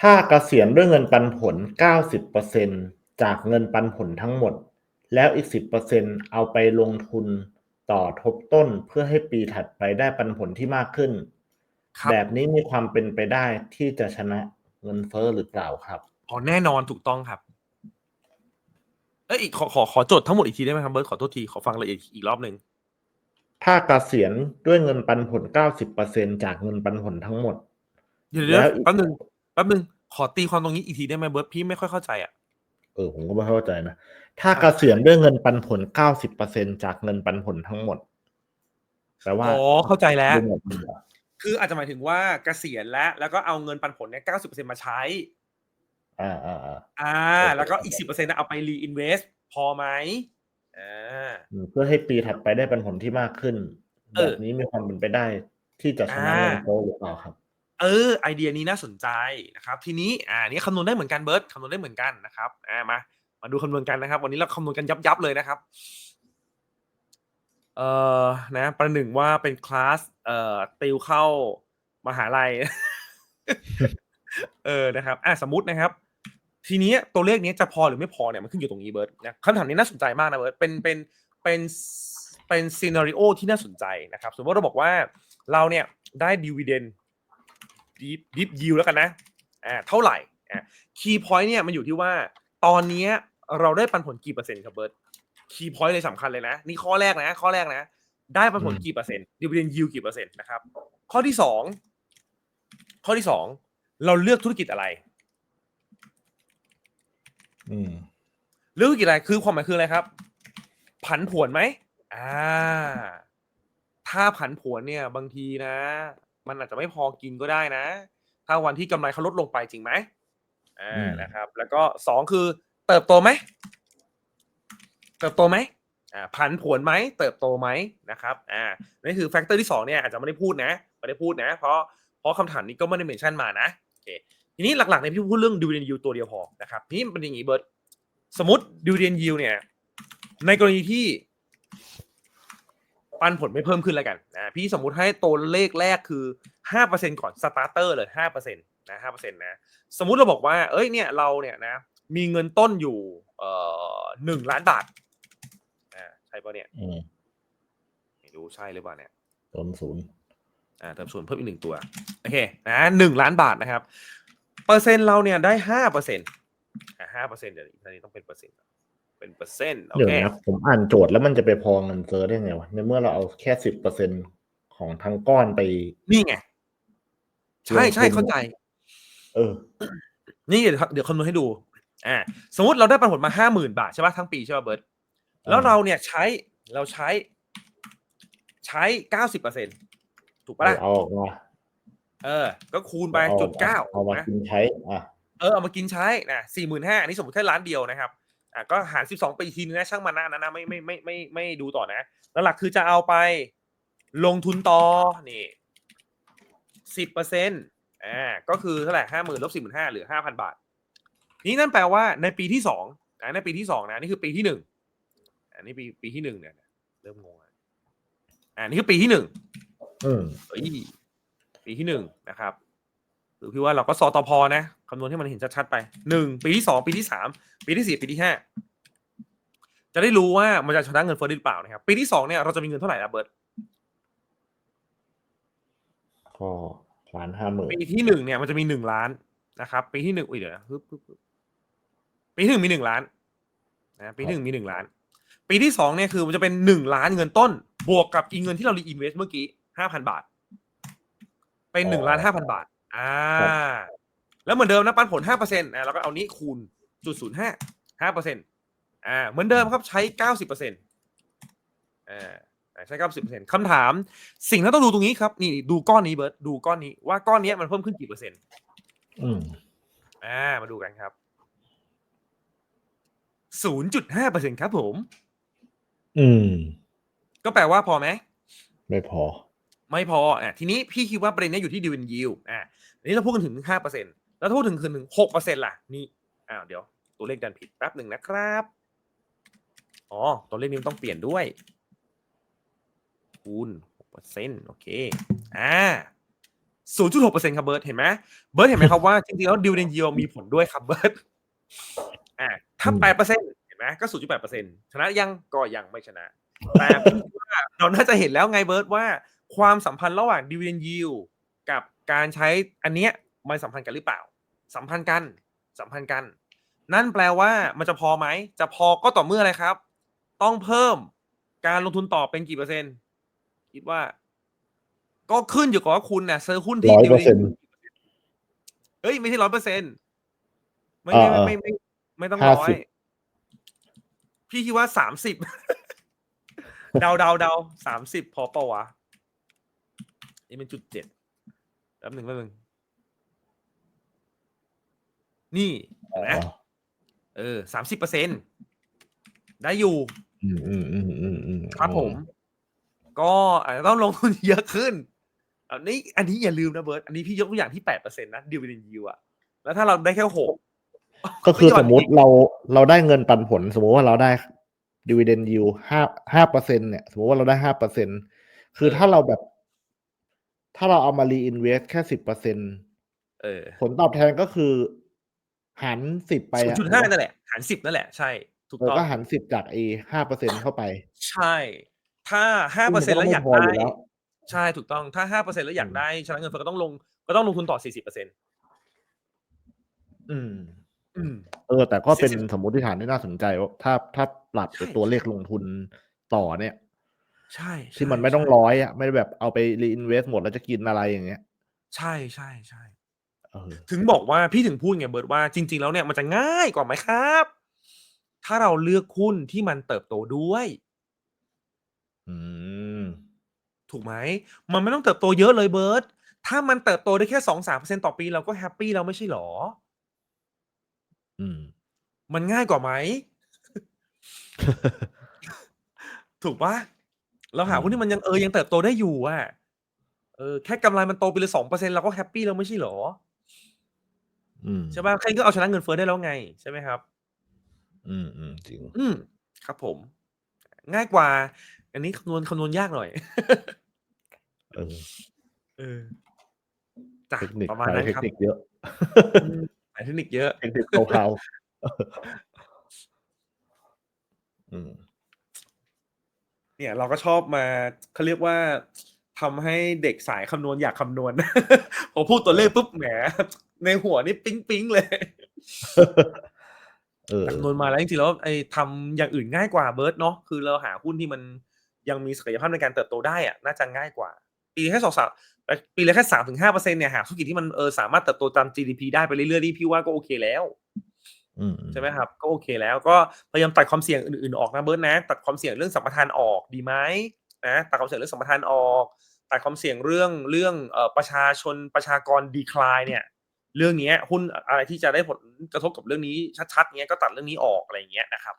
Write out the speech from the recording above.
ถ้าเกษียณด้วยเงินปันผล 90%จากเงินปันผลทั้งหมด แล้วอีก 10%เอาไปลงทุนต่อทบต้นเพื่อให้ปีถัดไปได้ปันผลที่มากขึ้น ครับ แบบนี้มีความเป็นไปได้ที่จะชนะเงินเฟ้อหรือเปล่าครับ อ๋อแน่นอนถูกต้องครับ เอ้ยขอขอขอจดทั้งหมดอีกทีได้ไหมครับเบิร์ตขอโทษทีขอฟังละเอียดอีกรอบหนึ่งถ้าเกษียณด้วยเงินปันผล 90%จากเงินปันผลทั้งหมด เดี๋ยวเดี๋ยวแล้วอีก แป๊บนึง แป๊บนึงขอตีความตรงนี้อีกทีได้ไหมเบิร์ตพี่ไม่ค่อยเข้าใจอะเออผมก็ไม่เข้าใจนะ ถ้าเกษียณด้วยเงินปันผล90%จากเงินปันผลทั้งหมดแปลว่าอ๋อเข้าใจแล้วดูหมดเลยเหรอคืออาจจะหมายถึงว่าเกษียณแล้ว แล้วก็เอาเงินปันผลเนี่ยเก้าสิบเปอร์เซ็นมาใช้ อ่าอ่าอ่าอ่าโอเคแล้วก็อีกสิบเปอร์เซ็นต์เอาไปรีอินเวสพอไหมอ่าอืมเพื่อให้ปีถัดไปได้ปันผลที่มากขึ้นเอแบอบนี้มีความเป็นไปได้ที่จะชนะอ่าเงินเฟ้อหรือเปล่าครับ เออไอเดียนี้น่าสนใจนะครับทีนี้อ่านี่คำนวณได้เหมือนกันเบิร์ตคำนวณได้เหมือนกันนะครับอ่ามามาดูคำนวณกันนะครับ วันนี้เราคำนวณกันยับยับๆเลยนะครับเอ่อนะประหนึ่งว่าเป็นคลาสเอ่อติวเข้ามหาลัยเออนะครับอะสมมตินะครับ ทีนี้ตัวเลขนี้จะพอหรือไม่พอเนี่ยมันขึ้นอยู่ตรงนี้เบิร์ตนะคำถามนี้น่าสนใจมากนะเบิร์ตเป็นเป็นเป็นเป็นซีนารีโอที่น่าสนใจนะครับ สมมติเราบอกว่าเราเนี่ยได้ดีว i เดน ดิฟดิฟยิวแล้วกันนะอ่าเท่าไหร่อ่าคีย์พอยต์เนี่ยมันอยู่ที่ว่าตอนเนี้ยเราได้ปันผลกี่เปอร์เซ็นต์ครับเบิร์ตคีย์พอยต์เลยสำคัญเลยนะ นี่ข้อแรกนะ ข้อแรกนะ ได้ปันผลอืมกี่เปอร์เซ็นต์ดีว i เดนยิวกี่เปอร์เซ็นต์นะครับ ข้อที่สองข้อที่สองเราเลือกธุรกิจอะไรอืมเลือกธุรกิจอะไรคือความหมายคืออะไรครับ ผันผวนไหมอ่า ถ้าผันผวนเนี่ย บางทีนะ มันอาจจะไม่พอกินก็ได้นะ ถ้าวันที่กำไรเขาลดลงไปจริงไหมอ่าอืมนะครับ แล้วก็สองคือเติบโตไหมเติบโตไหมอ่าผันผวนไหมเติบโตไหมนะครับอ่านี่คือแฟกเตอร์ที่สองเนี่ยอาจจะไม่ได้พูดนะไม่ได้พูดนะ เพราะเพราะคำถามนี้ก็ไม่ได้เมนชั่นมานะโอเคทีนี้หลักๆในยพี่พูดเรื่องดิวเดนยิวตัวเดียวพอนะครับนี่มันเป็นอย่างนี้เบิร์ตสมมติดิวเดนยิวเนี่ยในกรณีที่ ปันผลไม่เพิ่มขึ้นแล้วกันนะพี่สมมุติให้ตัวเลขแรกคือห้าเปอร์เซ็นก่อนสตาร์เตอร์เลยห้าเปอร์เซ็นตนะห้าเปอร์เซ็นนะสมมุติเราบอกว่า เอ้ยเนี่ยเราเนี่ยนะมีเงินต้นอยู่เอ่อหนึ่งล้านบาทอ่าใช่ปะเนี่ยอืมไม่รู้ใช่หรือเปล่าเนี่ยต้นศูนย์อ่าเติมส่วนเพิ่มอีกหนึ่งตัวโอเคนะหนึ่งล้านบาทนะครับ เปอร์เซ็นต์เราเนี่ยได้ห้าเปอร์เซ็นต์อ่าห้าเปอร์เซ็นต์เดี๋ยวอันนี้ต้องเป็นเปอร์เซ็นต์ เป็นเปอร์เซ็นต์โอเดี๋ยวเคนะผมอ่านโจทย์แล้วมันจะไปพอเงินเฟ้อได้ไงวะในเมื่อเราเอาแค่สิบเปอร์เซ็นของทั้งก้อนไป นี่ไง ใช่ใช่ลงทุนเข้าใจ เออ นี่เดี๋ยวเดี๋ยวคำนวณให้ดู อ่า สมมติเราได้ปันผลมาห้าหมื่นบาทใช่ป่ะทั้งปีใช่ป่ะเบิร์ตแล้วเราเนี่ยใช้เราใช้ ใช้เก้าสิบเปอร์เซ็นถูกปะล่ะเอาออกมาเออ ก็คูณไปอจุดเก้าเอามานะกินใช้ อะ เออเอามากินใช้นะสี่หมื่นห้าอันนี้สมมติแค่ล้านเดียวนะครับ อ่าก็หารสิบสองไปอีกทีนึงนะช่างมันนะอันนั้นนะไม่ไม่ไม่ไม่ไม่ไม่ดูต่อนะแล้วหลักคือจะเอาไป ลงทุนต่อนี่สิบเปอร์เซ็นต์อ่าก็คือเท่าไหร่ห้าหมื่นลบสี่หมื่นห้าเหลือห้าพันบาท นี่นั่นแปลว่าในปีที่สองนะในปีที่สองนะนี่คือปีที่หนึ่งอันนี้ปีปีที่หนึ่งเนี่ยเริ่มงงอะอ่านี่คือปีที่หนึ่งอืมเอ้ยปีที่หนึ่งนะครับห รือพี่ว่าเราก็สอตอพอนะคำนวณให้มันเห็นชัดๆไปหนึ่งปีที่สองปีที่สามปีที่สี่ปีที่ห้าจะได้รู้ว่ามันจะชนะเงินเฟ้อได้หรือเปล่านะครับปีที่สองเนี่ยเราจะมีเงินเท่าไหร่นะเบิร์ตก็ล้านห้าหมื่นปีที่หนึ่งเนี่ยมันจะมีหนึ่งล้านนะครับ ปีที่หนึ่งอุ้ยเดี๋ยวนะปึ๊บปึ๊บปึ๊บปีที่หนึ่งมีหนึ่งล้านนะปีที่หนึ่งมีหนึ่งล้าน ปีที่สองเนี่ยคือมันจะเป็นหนึ่งล้านเงินต้น บวกกับอีกเงินที่เรารีอินเวสเมื่อกี้ห้าพันบาท เป็นหนึ่งล้านห้าพันบาท อ่า แล้วเหมือนเดิมนะปันผลห้าเปอร์เซ็นต์อ่าเราก็เอานี้คูณจุดศูนย์ห้าห้าเปอร์เซ็นต์อ่า เหมือนเดิมครับใช้เก้าสิบเปอร์เซ็นต์อ่าใช้เก้าสิบเปอร์เซ็นต์คำถาม สิ่งที่ต้องดูตรงนี้ครับ นี่ดูก้อนนี้เบิร์ตดูก้อนนี้ว่าก้อนนี้มันเพิ่มขึ้นกี่เปอร์เซ็นต์อืมอ่า มาดูกันครับศูนย์จุดห้าเปอร์เซ็นต์ครับผม อืม ก็แปลว่าพอไหม ไม่พอ ไม่พอ อะ ทีนี้พี่คิดว่าประเด็นนี้อยู่ที่ดิวินยิวอะ อันนี้เราพูดกันถึงห้าเปอร์เซ็นต์แล้วถ้าพูดถึงคืนถึงหกเปอร์เซ็นต์ล่ะนี่อ้าวเดี๋ยวตัวเลขดันผิดแป๊บหนึ่งนะครับอ๋อตัวเลขนี้มันต้องเปลี่ยนด้วยคูณหกเปอร์เซ็นต์โอเคอ่า0.6%ครับเบิร์ตเห็นไหมเบิร์ตเห็นไหมครับว่าจริงๆแล้วดิวเดนยิวมีผลด้วยครับเบิร์ตอ่าถ้าอืมแปดเปอร์เซ็นต์เห็นไหมก็0.8%ชนะยังก็ยังไม่ชนะ แต่พี่คิดว่าเราน่าจะเห็นแล้วไงเบิร์ตว่าความสัมพันธ์ระหว่างดิวเดนยิว กับการใช้อันเนี้ยมันสัมพันธ์กันหรือเปล่า สัมพันธ์กัน สัมพันธ์กัน นั่นแปลว่ามันจะพอไหม จะพอก็ต่อเมื่ออะไรครับ ต้องเพิ่มการลงทุนต่อเป็นกี่เปอร์เซ็นต์ คิดว่า ก็ขึ้นอยู่กับว่าคุณเนี่ยซื้อหุ้นที่ร้อยดิเปวอร์เดเซ็นนต์เฮ้ย ไม่ใช่ร้อยเปอร์เซ็นต์ไม่อ่าไม่อ่าไม่ไม่ไม่ไม่ต้องห้าร้อสิยบพี่คิดว่าสามสิบเดาเดาเดาสามสิบพอปะวะนี่เป็นจุดเจ็ดแป๊บหนึ่งแป๊บหนึ่งนี่เห็นไหมอ๋อเออสามสิบเปอร์เซ็นได้อยู่ อืมอืมอืมอืมอืมครับผม ก็อาจจะต้องลงทุนเยอะขึ้นอันนี้ อันนี้อย่าลืมนะเบิร์ตอันนี้พี่ยกตัวอย่างที่แปดเปอร์เซ็นต์นะดิวเดนยิวอะแล้วถ้าเราได้แค่หกก็คือไยสดมมติอีกเราเราได้เงินปันผล สมมติว่าเราได้ดีเวเดนยิวห้าห้าเปอร์เซ็นเนี่ย สมมติว่าเราได้ห้าเปอร์เซ็นคือถ้าเราแบบ ถ้าเราเอามารีอินเวสแค่สิบเปอร์เซ็นเออผลตอบแทนก็คือ หันสิบไปศูนอะย์จุดห้านั่นแหละหารสิบนั่นแหละ ใช่ถูกเออต้องก็หันสิบจากเอห้าเปอร์เซ็นเข้าไป ใช่ ถ้าห้าเปอร์เซ็นซึ่ต์งแล้วมันก็อยากไม่พออยู่ได้แล้วใช่ถูกต้องถ้าห้าเปอร์เซ็นต์แล้วอยากอืมได้ชนะเงินเฟ้อก็ต้องลงก็ต้องลงทุนต่อสี่สิบเปอร์เซ็นต์อืมอืมเออ แต่ก็เป็น40สมมติฐานที่น่าสนใจว่าถ้าถ้าปรับใช่ไอ้ตัวเลขลงทุนต่อเนี่ย ใช่ที่มันไม่ต้องร้อยอะ ไม่ได้แบบเอาไปรีอินเวสหมดแล้วจะกินอะไรอย่างเงี้ย ใช่ใช่ใช่เออถึงบอกว่าพี่ถึงพูดไงเบิร์ดว่าจริง ๆ แล้วเนี่ยมันจะง่ายกว่าไหมครับ ถ้าเราเลือกหุ้นที่มันเติบโตด้วย อืม ถูกไหม มันไม่ต้องเติบโตเยอะเลยเบิร์ดถ้ามันเติบโตได้แค่สองสามเปอร์เซ็นต่อปีเราก็แฮปปี้เราไม่ใช่หรอ อืม มันง่ายกว่าไหม ถูกปะ เราหาอืมหุ้นที่มันยังเออยังเติบโตได้อยู่อะเออแค่กำไรมันโตไปเลยสองเปอร์เซ็นเราก็แฮปปี้เราไม่ใช่หรออืมใช่ปะแค่นี้ก็เอาชนะเงินเฟ้อได้แล้วไงใช่ไหมครับ อืมอืมจริง อืมครับผม ง่ายกว่า อันนี้คำนวณคำนวณยากหน่อย เออเออจ้ะเทคนิคประมาณใช้นั้นเทคครับนิคเยอะอืมหลายเทคนิคเยอะเทคนิคเทาๆอืม เนี่ยเราก็ชอบมาเขาเรียกว่าทำให้เด็กสายคำนวณอยากคำนวณพอพูดตัวเลขปุ๊บแหมในหัวนี่ปิ๊งปิ๊งเลยเออคำนวณมาแล้วจริงๆแล้วไอ้ทำอย่างอื่นง่ายกว่าเบิร์ดเนาะคือเราหาหุ้นที่มันยังมีศักยภาพในการเติบโตได้อะน่าจะง่ายกว่า ปีแค่สองสามปีละแค่สามถึงห้าเปอร์เซ็นเนี่ยหาธุรกิจที่มันเออสามารถเติบโตตาม GDP ได้ไปเรื่อยๆนี่พี่ว่าก็โอเคแล้วอืม ใช่ไหมครับ ก็โอเคแล้วก็พยายามตัดความเสี่ยงอื่นๆออกนะเบิร์ดนะ ตัดความเสี่ยงเรื่องสัมปทานออกดีไหมนะตัดความเสี่ยงเรื่องสัมปทานออก ตัดความเสี่ยงเรื่องเรื่องประชาชนประชากรดีคลายเนี่ยเรื่องนี้หุ้นอะไรที่จะได้ผลกระทบกับเรื่องนี้ชัดๆเนี้ยก็ตัดเรื่องนี้ออกอะไรเงี้ยนะครับ